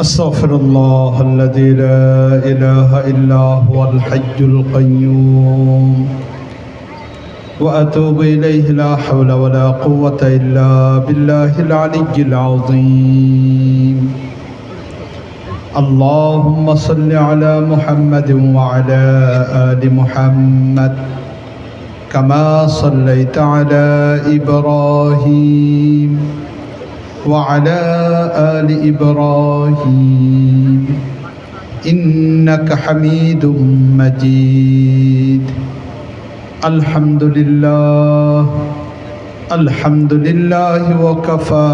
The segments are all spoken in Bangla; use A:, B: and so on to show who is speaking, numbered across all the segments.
A: أستغفر الله الذي لا إله إلا هو الحي القيوم. وأتوب إليه لا حول ولا قوة إلا بالله العلي العظيم. اللهم صل على محمد وعلى آل محمد كما صليت على إبراهيم وعلى آل إبراهيم إنك حميد مجيد. الحمد لله الحمد لله وكفى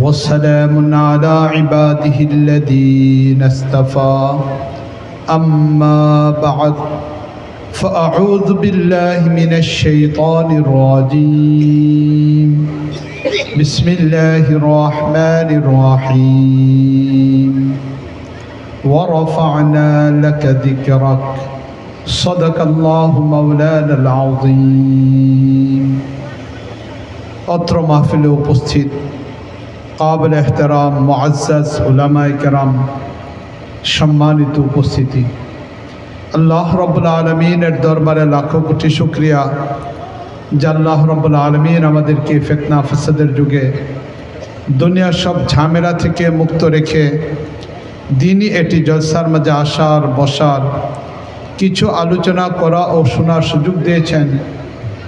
A: وسلام على عباده الذين اصطفى. أما بعد فأعوذ بالله من الشيطان الرجيم. بسم الله الرحمن الرحيم ورفعنا لك ذكرك صدق الله مولانا العظيم অত্র মাহফিলে উপস্থিত কাবল এহতারাম মুআজ্জাজ উলামায়ে কেরাম সম্মানিত উপস্থিতি আল্লাহ রব্বুল আলমিনের দরবারে লাখো কোটি শুক্রিয়া যে আল্লাহ রব্বুল আলমিন আমাদেরকে ফেতনা ফসাদের যুগে দুনিয়ার সব ঝামেলা থেকে মুক্ত রেখে দিনই এটি জলসার মাঝে আসার, বসার কিছু আলোচনা করা ও শোনার সুযোগ দিয়েছেন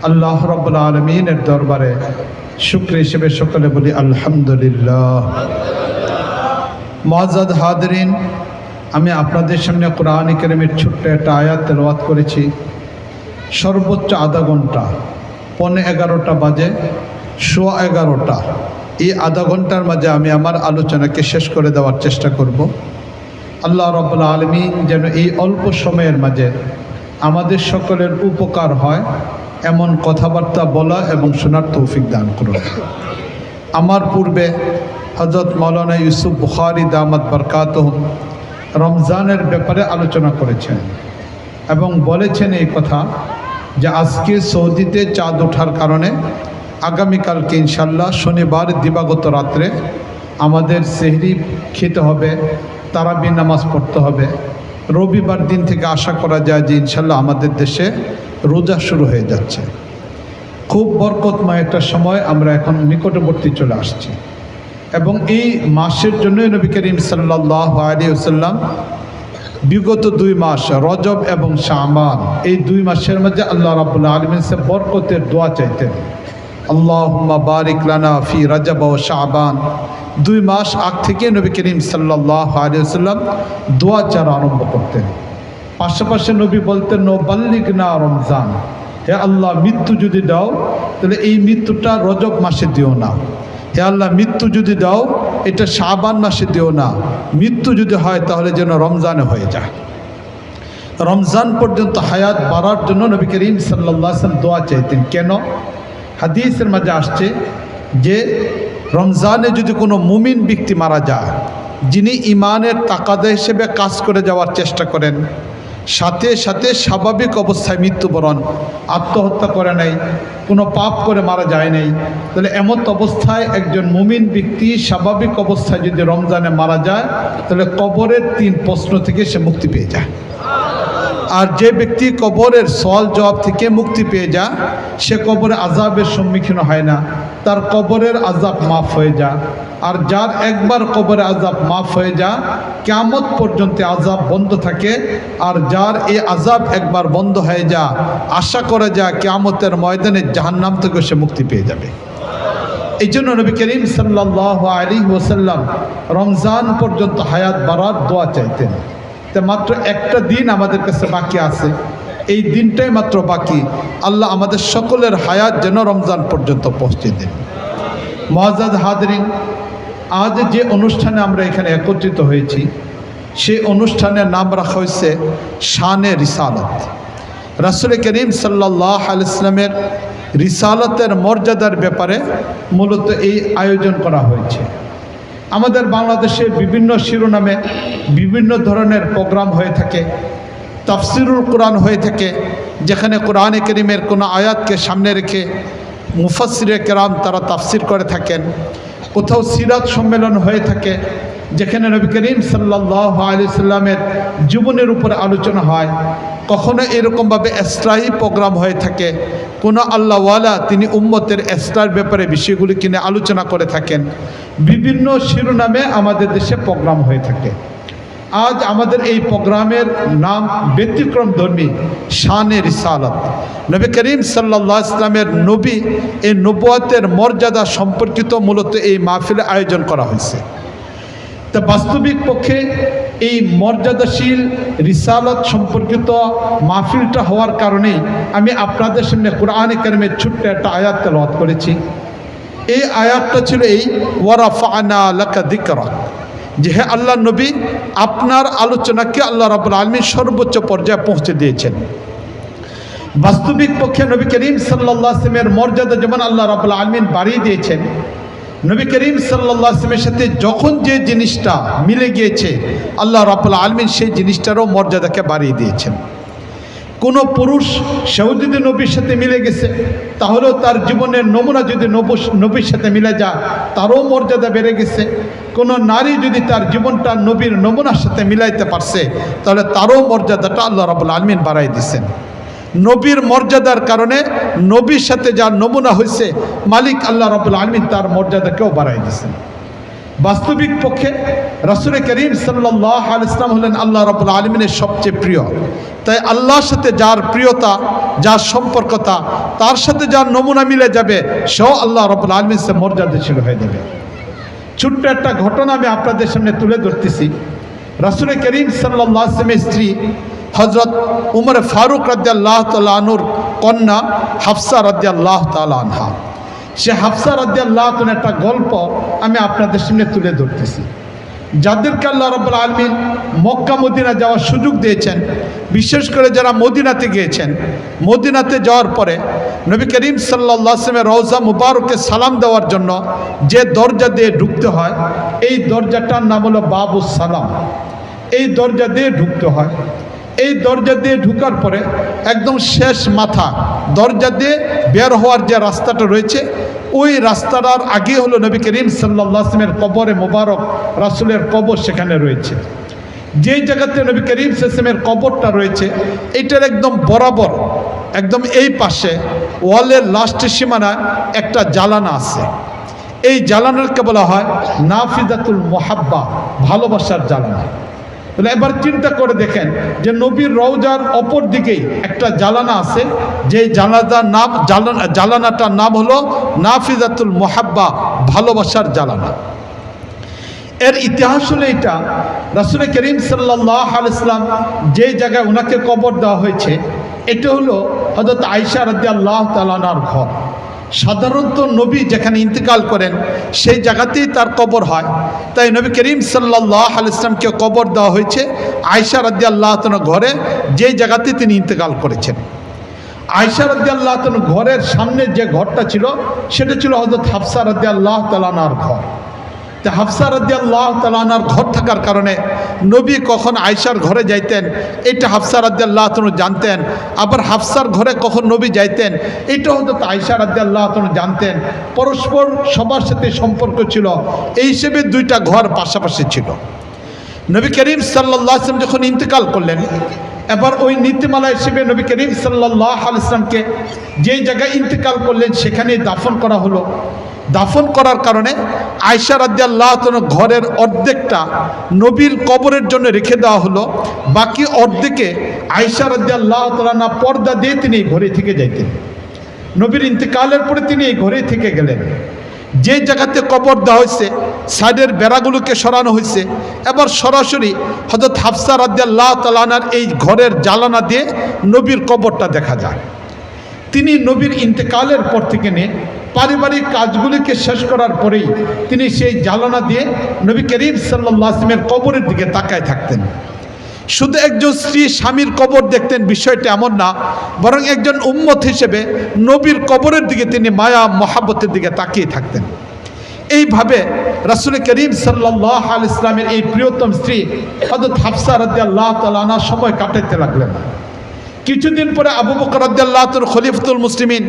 A: আল্লাহ রব্বুল আলমিনের দরবারে। শুক্র হিসেবে সকলে বলি আলহামদুলিল্লাহ। মজাদ হাদরিন, আমি আপনাদের সামনে কোরআন কেরেমের ছোট্ট একটা আয়াত তেলওয়াত করেছি। সর্বোচ্চ আধা ঘণ্টা। পনে এগারোটা বাজে, সোয়া এগারোটা। এই আধা ঘণ্টার মাঝে আমি আমার আলোচনাকে শেষ করে দেওয়ার চেষ্টা করব। আল্লাহ রব্বুল আলমী যেন এই অল্প সময়ের মাঝে আমাদের সকলের উপকার হয়, এমন কথাবার্তা বলা এবং শোনার তৌফিক দান করুন। আমার পূর্বে হজরত মৌলানা ইউসুফ বুখারি দামাত বরকাত রমজানের ব্যাপারে আলোচনা করেছেন এবং বলেছেন এই কথা যে আজকে সৌদিতে চাঁদ ওঠার কারণে আগামীকালকে ইনশাল্লাহ শনিবার দিবাগত রাত্রে আমাদের সেহরি খেতে হবে তারাবি নামাজ পড়তে হবে। রবিবার দিন থেকে আশা করা যায় যে ইনশাল্লাহ আমাদের দেশে রোজা শুরু হয়ে যাচ্ছে। খুব বরকতময় একটা সময় আমরা এখন নিকটবর্তী চলে আসছি। এবং এই মাসের জন্যই নবী করিম সাল্লাহ আলী সাল্লাম বিগত দুই মাস, রজব এবং শামান এই দুই মাসের মধ্যে আল্লাহ রাবুল্লাহ আলমিন সে বরকতের দোয়া চাইতেন। আল্লাহ বারিক লানা ফি রজব ও শাহবান। দুই মাস আগ থেকে নবী করিম সাল্লাহ আলী সাল্লাম দোয়া চারা আরম্ভ করতেন। পাশাপাশি নবী বলতেন নো বাল্লিক না রমজান। হে আল্লাহ, মৃত্যু যদি দাও, তাহলে এই মৃত্যুটা রজব মাসে দিও না। হে আল্লাহ, মৃত্যু যদি দাও, এটা শাবান মাসে দিও না। মৃত্যু যদি হয় তাহলে যেন রমজানে হয়ে যায়। রমজান পর্যন্ত হায়াত বাড়ার জন্য নবী করিম সাল্লাম দোয়া চাইতেন। কেন? হাদিসের মাঝে আসছে যে রমজানে যদি কোনো মুমিন ব্যক্তি মারা যায়, যিনি ইমানের তাকাদা হিসেবে কাজ করে যাওয়ার চেষ্টা করেন সাথে সাথে স্বাভাবিক অবস্থায় মৃত্যুবরণ, আত্মহত্যা করে নাই, কোনো পাপ করে মারা যায় নাই। তাহলে এমত অবস্থায় একজন মুমিন ব্যক্তি স্বাভাবিক অবস্থায় যদি রমজানে মারা যায়, তাহলে কবরের তিন প্রশ্ন থেকে সে মুক্তি পেয়ে যায়। আর যে ব্যক্তি কবরের সল জবাব থেকে মুক্তি পেয়ে যা, সে কবরে আজাবের সম্মুখীন হয় না। তার কবরের আজাব মাফ হয়ে যা। আর যার একবার কবরে আজাব মাফ হয়ে যা কেমত পর্যন্ত আজাব বন্ধ থাকে। আর যার এই আজাব একবার বন্ধ হয়ে যা, আশা করা যা কেয়ামতের ময়দানে জাহান্নাম থেকে সে মুক্তি পেয়ে যাবে। এই জন্য নবী করিম সাল্লাহ আলী ওসাল্লাম রমজান পর্যন্ত হায়াত বাড়ার দোয়া চাইতেন। তা মাত্র একটা দিন আমাদের কাছে বাকি আছে। এই দিনটাই মাত্র বাকি। আল্লাহ আমাদের সকলের হায়াত যেন রমজান পর্যন্ত পৌঁছে দেন। মহাজাদ হাদরিন আজ যে অনুষ্ঠানে আমরা এখানে একত্রিত হয়েছি, সেই অনুষ্ঠানের নাম রাখা হয়েছে শানে রিসালত। রাসুল করিম সাল্লাহ আলিয়ামের রিসালতের মর্যাদার ব্যাপারে মূলত এই আয়োজন করা হয়েছে। আমাদের বাংলাদেশে বিভিন্ন শিরোনামে বিভিন্ন ধরনের প্রোগ্রাম হয়ে থাকে, তাফসিরুল কোরআন হয়ে থাকে, যেখানে কোরআনে করিমের কোনো আয়াতকে সামনে রেখে মুফাসিরে কেরাম তারা তাফসির করে থাকেন। কোথাও সিরাত সম্মেলন হয়ে থাকে যেখানে নবী করিম সাল্লাহ আলি সাল্লামের জীবনের উপরে আলোচনা হয়, কখনো এরকমভাবে স্থায়ী প্রোগ্রাম হয়ে থাকে, কোনো আল্লাহওয়ালা তিনি উম্মতের এস্টার ব্যাপারে বিষয়গুলি কিনে আলোচনা করে থাকেন। বিভিন্ন শিরোনামে আমাদের দেশে প্রোগ্রাম হয়ে থাকে। আজ আমাদের এই প্রোগ্রামের নাম ব্যতিক্রম ধর্মী শানে রিসালত। নবী করিম সাল্লাহ ইসলামের নবী এই নবুয়াতের মর্যাদা সম্পর্কিত মূলত এই মাহফিলে আয়োজন করা হয়েছে। তা বাস্তবিক পক্ষে এই মর্যাদাশীল রিসালত সম্পর্কিত মাহফিলটা হওয়ার কারণেই আমি আপনাদের সামনে কোরআনে কারিমের ছোট্ট একটা আয়াত তেলাওয়াত করেছি। এই আয়াতটা ছিল এই ওয়ারাফানা লাকা দিকরা। যে হে আল্লাহ নবী, আপনার আলোচনাকে আল্লাহ রাবুল আলমী সর্বোচ্চ পর্যায়ে পৌঁছে দিয়েছেন। বাস্তবিক পক্ষে নবী করিম সাল্লাহ সিমের মর্যাদা যেমন আল্লাহ রাবুল আলমিন বাড়িয়ে দিয়েছেন নবী করিম সাল্লাহ আসলামের সাথে যখন যে জিনিসটা মিলে গিয়েছে, আল্লাহ রাবুল আলমিন সেই জিনিসটারও মর্যাদাকে বাড়িয়ে দিয়েছেন। কোনো পুরুষ সেও যদি নবীর সাথে মিলে গেছে, তাহলেও তার জীবনের নমুনা যদি নব- নবীর সাথে মিলে যায়, তারও মর্যাদা বেড়ে গেছে। কোনো নারী যদি তার জীবনটা নবীর নমুনার সাথে মিলাইতে পারছে, তাহলে তারও মর্যাদাটা আল্লাহ রাবুল আলমিন বাড়াই দিছেন নবীর মর্যাদার কারণে নবীর সাথে যার নমুনা হয়েছে, মালিক আল্লাহ রাবুল আলমিন তার মর্যাদাকেও বাড়াই দিছেন বাস্তবিক পক্ষে রাসুল করিম সাল্লাহ আল ইসলাম হলেন আল্লাহ রবুল আলমিনের সবচেয়ে প্রিয়। তাই আল্লাহর সাথে যার প্রিয়তা, যার সম্পর্কতা, তার সাথে যার নমুনা মিলে যাবে, সেও আল্লাহ রবুল আলমিন সে মর্যাদাশীল হয়ে যাবে। ছোট্ট একটা ঘটনা আমি আপনাদের সামনে তুলে ধরতেছি। রাসুল করিম সাল্লাহ আসলামের স্ত্রী হজরত উমর ফারুক রাজ্লাহ তালুর কন্যা হাফসা রাজ্লাহ তাল আনহা। সে হাফসা রাজ্লাহ একটা গল্প আমি আপনাদের সামনে তুলে ধরতেছি। যাদেরকে আল্লাহ রব্বুল আলমিন মক্কা মদিনা যাওয়ার সুযোগ দিয়েছেন, বিশেষ করে যারা মদিনাতে গিয়েছেন, মদিনাতে যাওয়ার পরে নবী করিম আসলামের রওজা মুবারককে সালাম দেওয়ার জন্য যে দরজা দিয়ে ঢুকতে হয়, এই দরজাটার নাম হলো বাবু সালাম। এই দরজা দিয়ে ঢুকতে হয়। এই দরজা দিয়ে ঢুকার পরে একদম শেষ মাথা, দরজা দিয়ে বের হওয়ার যে রাস্তাটা রয়েছে, ওই রাস্তাটার আগে হলো নবী করিম সাল্লাহ আসলামের কবরে মোবারক, রাসুলের কবর সেখানে রয়েছে। যেই জায়গাতে নবী করিম সাসলামের কবরটা রয়েছে এইটার একদম বরাবর, একদম এই পাশে ওয়ালের লাস্টের সীমানায় একটা জ্বালানা আছে। এই জ্বালানাকে বলা হয় নাফিদাতুল মোহাব্বা, ভালোবাসার জ্বালানা। তাহলে এবার চিন্তা করে দেখেন যে নবীর রওজার অপর দিকেই একটা জালানা আছে যে জ্বালানার নাম জ্বালানা জ্বালানাটার নাম হলো নাফিজাতুল মোহাব্বা, ভালোবাসার জালানা। এর ইতিহাস হলো এটা রাসুল করিম সাল্লাহ আলাইসলাম যে জায়গায় ওনাকে কবর দেওয়া হয়েছে, এটা হলো হজরত রাদি আল্লাহ তালানার ঘর। সাধারণত নবী যেখানে ইন্তেকাল করেন, সেই জায়গাতেই তার কবর হয়। তাই নবী করিম সাল্লাহ আলাইসলামকে কবর দেওয়া হয়েছে আয়সা রাদি আল্লাহ ঘরে যে জায়গাতে তিনি ইন্তেকাল করেছেন। আয়সা রাদি আল্লাহ ঘরের সামনে যে ঘরটা ছিল, সেটা ছিল হজরত হাফসা রাদি আল্লাহ তালানার ঘর। তা হাফসা রাদি আল্লাহ তালানার ঘর থাকার কারণে নবী কখন আয়সার ঘরে যাইতেন, এটা হাফসা রাদি আল্লাহ জানতেন। আবার হাফসার ঘরে কখন নবী যাইতেন, এটা হয়তো আয়সা রাদি আল্লাহ জানতেন। পরস্পর সবার সাথে সম্পর্ক ছিল, এই হিসেবে দুইটা ঘর পাশাপাশি ছিল। নবী করিম সাল্লাহ আসলাম যখন ইন্তেকাল করলেন, এবার ওই নীতিমালা হিসেবে নবী করিম সাল্লাহ আলাইসলামকে যেই জায়গায় ইন্তেকাল করলেন, সেখানেই দাফন করা হলো। দাফন করার কারণে আয়সা আল্লাহ ঘরের অর্ধেকটা নবীর কবরের জন্য রেখে দেওয়া হলো। বাকি অর্ধেকে আয়সা রাদ্দি আল্লাহ তালা পর্দা দিয়ে তিনি ঘরে থেকে যাইতেন। নবীর ইন্তেকালের পরে তিনি এই ঘরে থেকে গেলেন। যে জায়গাতে কবর দেওয়া হয়েছে, সাইডের বেড়াগুলোকে সরানো হয়েছে। এবার সরাসরি হজরত হাফসা রাদ্দাল্লাহ তালানার এই ঘরের জ্বালানা দিয়ে নবীর কবরটা দেখা যায়। তিনি নবীর ইন্তেকালের পর থেকে নিয়ে পারিবারিক কাজগুলিকে শেষ করার পরেই তিনি সেই জ্বালানা দিয়ে নবী করিম আসলামের কবরের দিকে তাকায় থাকতেন। শুধু একজন স্ত্রী স্বামীর কবর দেখতেন, বিষয়টা এমন না, বরং একজন উম্মত হিসেবে নবীর কবরের দিকে তিনি মায়া, মহাব্বতের দিকে তাকিয়ে থাকতেন। এইভাবে রাসুল করিম সাল্লাহ আল ইসলামের এই প্রিয়তম স্ত্রী হজরত হাফসা রাদি আল্লাহ তালানা সময় কাটাইতে লাগলেন। কিছুদিন পরে আবু বকর আদাল্লাহ খলিফতুল মুসলিমিন,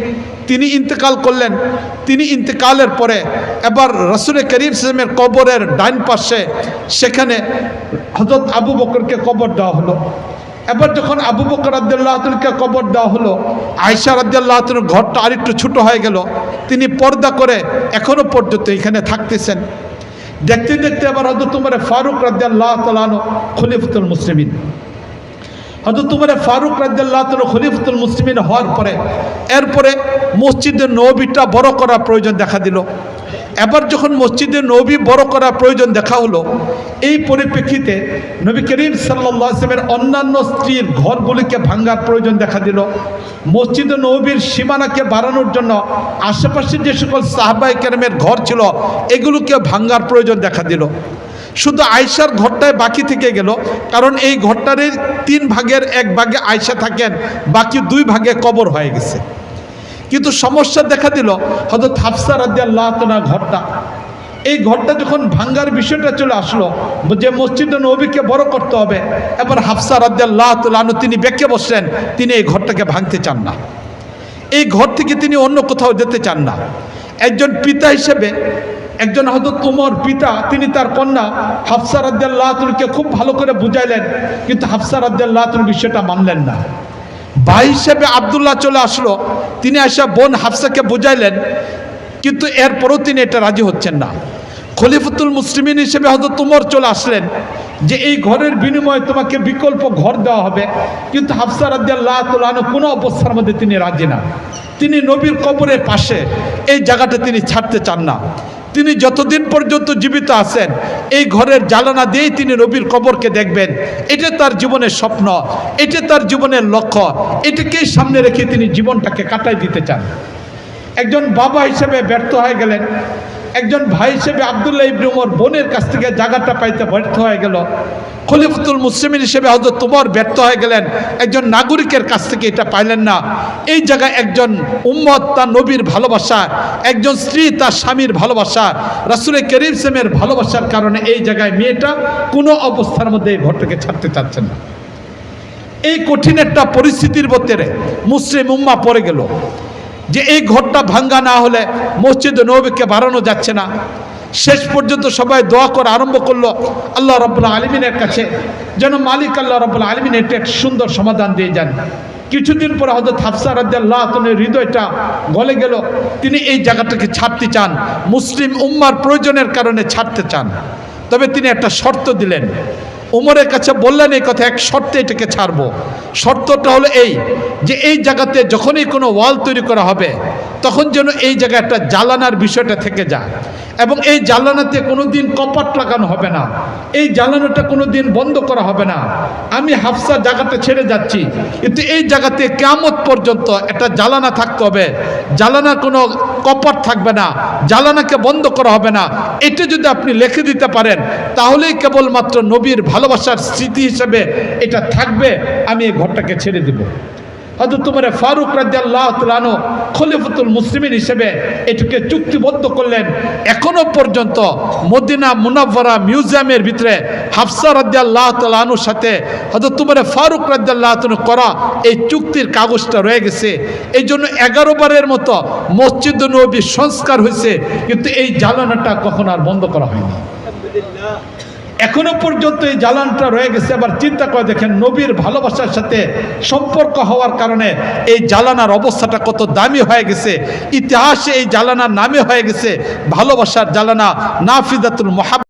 A: তিনি ইন্তেকাল করলেন। তিনি ইন্তেকালের পরে এবার রসুল করিম সালামের কবরের ডাইন পাশে, সেখানে হজরত আবু বকরকে কবর দেওয়া হলো। এবার যখন আবু বকর আদাল্লাহকে কবর দেওয়া হলো আয়সা রাদ্দাল্লাহ ঘরটা আরেকটু ছোটো হয়ে গেল। তিনি পর্দা করে এখনও পর্যন্ত এখানে থাকতেছেন। দেখতে দেখতে আবার হয়তো তোমার ফারুক রাদ্দাল্লাহ তালানো খলিফতুল মুসলিমিন। হয়তো তোমার ফারুক রাজ্জাল্লাহ খলিফতুল মুসলিমিন হওয়ার পরে, এরপরে মসজিদের নবীটা বড় করার প্রয়োজন দেখা দিল। এবার যখন মসজিদে নবী বড় করার প্রয়োজন দেখা হলো, এই পরিপ্রেক্ষিতে নবী করিম সাল্লামের অন্যান্য স্ত্রীর ঘরগুলিকে ভাঙ্গার প্রয়োজন দেখা দিল। মসজিদে নবীর সীমানাকে বাড়ানোর জন্য আশেপাশের যে সকল সাহাবাই কেরামের ঘর ছিল, এগুলোকে ভাঙ্গার প্রয়োজন দেখা দিল। শুধু আয়সার ঘরটায় বাকি থেকে গেল, কারণ এই ঘরটারই তিন ভাগের এক ভাগে আয়সা থাকেন, বাকি দুই ভাগে কবর হয়ে গেছে। কিন্তু সমস্যা দেখা দিল হয়তো থাফসা রাজ্য আল্লাহ ঘরটা। এই ঘরটা যখন ভাঙ্গার বিষয়টা চলে আসলো, যে মসজিদে নবীকে বড় করতে হবে, এবার হাফসা রাজ্লাহ তালু তিনি বেঁকে বসলেন, তিনি এই ঘরটাকে ভাঙতে চান না। এই ঘর থেকে তিনি অন্য কোথাও যেতে চান না। একজন পিতা হিসেবে একজন হয়তো তোমার পিতা, তিনি তার কন্যা হাফসা রাদ্দাল্লাহকে খুব ভালো করে বুঝাইলেন, কিন্তু হাফসা রাদ্দাল্লাহতুল বিষয়টা মানলেন না। ভাই হিসেবে আবদুল্লাহ চলে আসলো, তিনি আসা বোন হাফসাকে বুঝাইলেন, কিন্তু এরপরও তিনি এটা রাজি হচ্ছেন না। খলিফতুল মুসলিমিন হিসেবে হয়তো তোমার চলে আসলেন, যে এই ঘরের বিনিময়ে তোমাকে বিকল্প ঘর দেওয়া হবে, কিন্তু হাফসা রাদ্দাল্লাহ তোলানো কোনো অবস্থার মধ্যে তিনি রাজি না। তিনি নবীর কবরের পাশে এই জায়গাটা তিনি ছাড়তে চান না। তিনি যতদিন পর্যন্ত জীবিত আছেন, এই ঘরের জ্বালানা দিয়েই তিনি নবীর কবরকে দেখবেন। এটা তার জীবনের স্বপ্ন, এটা তার জীবনের লক্ষ্য এটাকেই সামনে রেখে তিনি জীবনটাকে কাটাই দিতে চান। একজন বাবা হিসেবে ব্যর্থ হয়ে গেলেন। একজন ভাই হিসেবে আবদুল্লাহ ইবনে উমর বোনের কাছ থেকে জায়গাটা পাইতে ব্যর্থ হয়ে গেল। খলিফতুল মুসলিমিন হিসেবে হয়তো তোমার ব্যর্থ হয়ে গেলেন। একজন নাগরিকের কাছ থেকে এটা পাইলেন না। এই জায়গায় একজন উম্মত তার নবীর ভালোবাসা, একজন স্ত্রী তার স্বামীর ভালোবাসা, রাসুল করিম সেমের ভালোবাসার কারণে এই জায়গায় মেয়েটা কোনো অবস্থার মধ্যে এই ঘরটাকে ছাড়তে চাচ্ছেন না। এই কঠিন একটা পরিস্থিতির ভেতরে মুসলিম উম্মা পড়ে গেল। যে এই ঘরটা ভাঙ্গা না হলে মসজিদ নবীকে বাড়ানো যাচ্ছে না। শেষ পর্যন্ত সবাই দোয়া করে আরম্ভ করল, আল্লাহ রব্বুল্লা আলমিনের কাছে। যেন মালিক আল্লাহ রব্বুল্লা আলমিন এটা একটা সুন্দর সমাধান দিয়ে যান। কিছুদিন পরে হয়তো হাফসা রাজ্লাহ হৃদয়টা গলে গেল। তিনি এই জায়গাটাকে ছাড়তে চান, মুসলিম উম্মার প্রয়োজনের কারণে ছাড়তে চান। তবে তিনি একটা শর্ত দিলেন, উমরের কাছে বললেন এই কথা, এক শর্তে এটাকে ছাড়বো। শর্তটা হলো এই, যে এই জায়গাতে যখনই কোনো ওয়াল তৈরি করা হবে, তখন যেন এই জায়গায় একটা জ্বালানার বিষয়টা থেকে যায়। এবং এই জ্বালানাতে কোনো দিন কপাট লাগানো হবে না, এই জ্বালানোটা কোনো দিন বন্ধ করা হবে না। আমি হাফসা জায়গাটা ছেড়ে যাচ্ছি, কিন্তু এই জায়গাতে কেমত পর্যন্ত একটা জ্বালানা থাকতে হবে। জ্বালানার কোনো কপাট থাকবে না, জ্বালানাকে বন্ধ করা হবে না। এটা যদি আপনি লিখে দিতে পারেন, তাহলেই কেবলমাত্র নবীর ভালোবাসার স্মৃতি হিসেবে এটা থাকবে। আমি ঘরটাকে ছেড়ে দেব। হয়তো তোমার ফারুক রাজ্লাহ তুলানো খলিফতুল মুসলিমিন হিসেবে এটাকে চুক্তিবদ্ধ করলেন। এখনও পর্যন্ত মদিনা মুনাফরা মিউজিয়ামের ভিতরে হাফসা রাজ্লাহ তালানুর সাথে হয়তো তোমার ফারুক রাজ্লাহ করা এই চুক্তির কাগজটা রয়ে গেছে। এই জন্য এগারো বারের মতো মসজিদ নবী সংস্কার হয়েছে, কিন্তু এই জ্বালানাটা কখন আর বন্ধ করা হয়নি। এখনও পর্যন্ত এই জ্বালানটা রয়ে গেছে, আবার চিন্তা করে দেখেন নবীর ভালোবাসার সাথে সম্পর্ক হওয়ার কারণে এই জ্বালানার অবস্থাটা কত দামি হয়ে গেছে। ইতিহাসে এই জ্বালানার নামে হয়ে গেছে, ভালোবাসার জ্বালানা নাফিজাতুল মহাব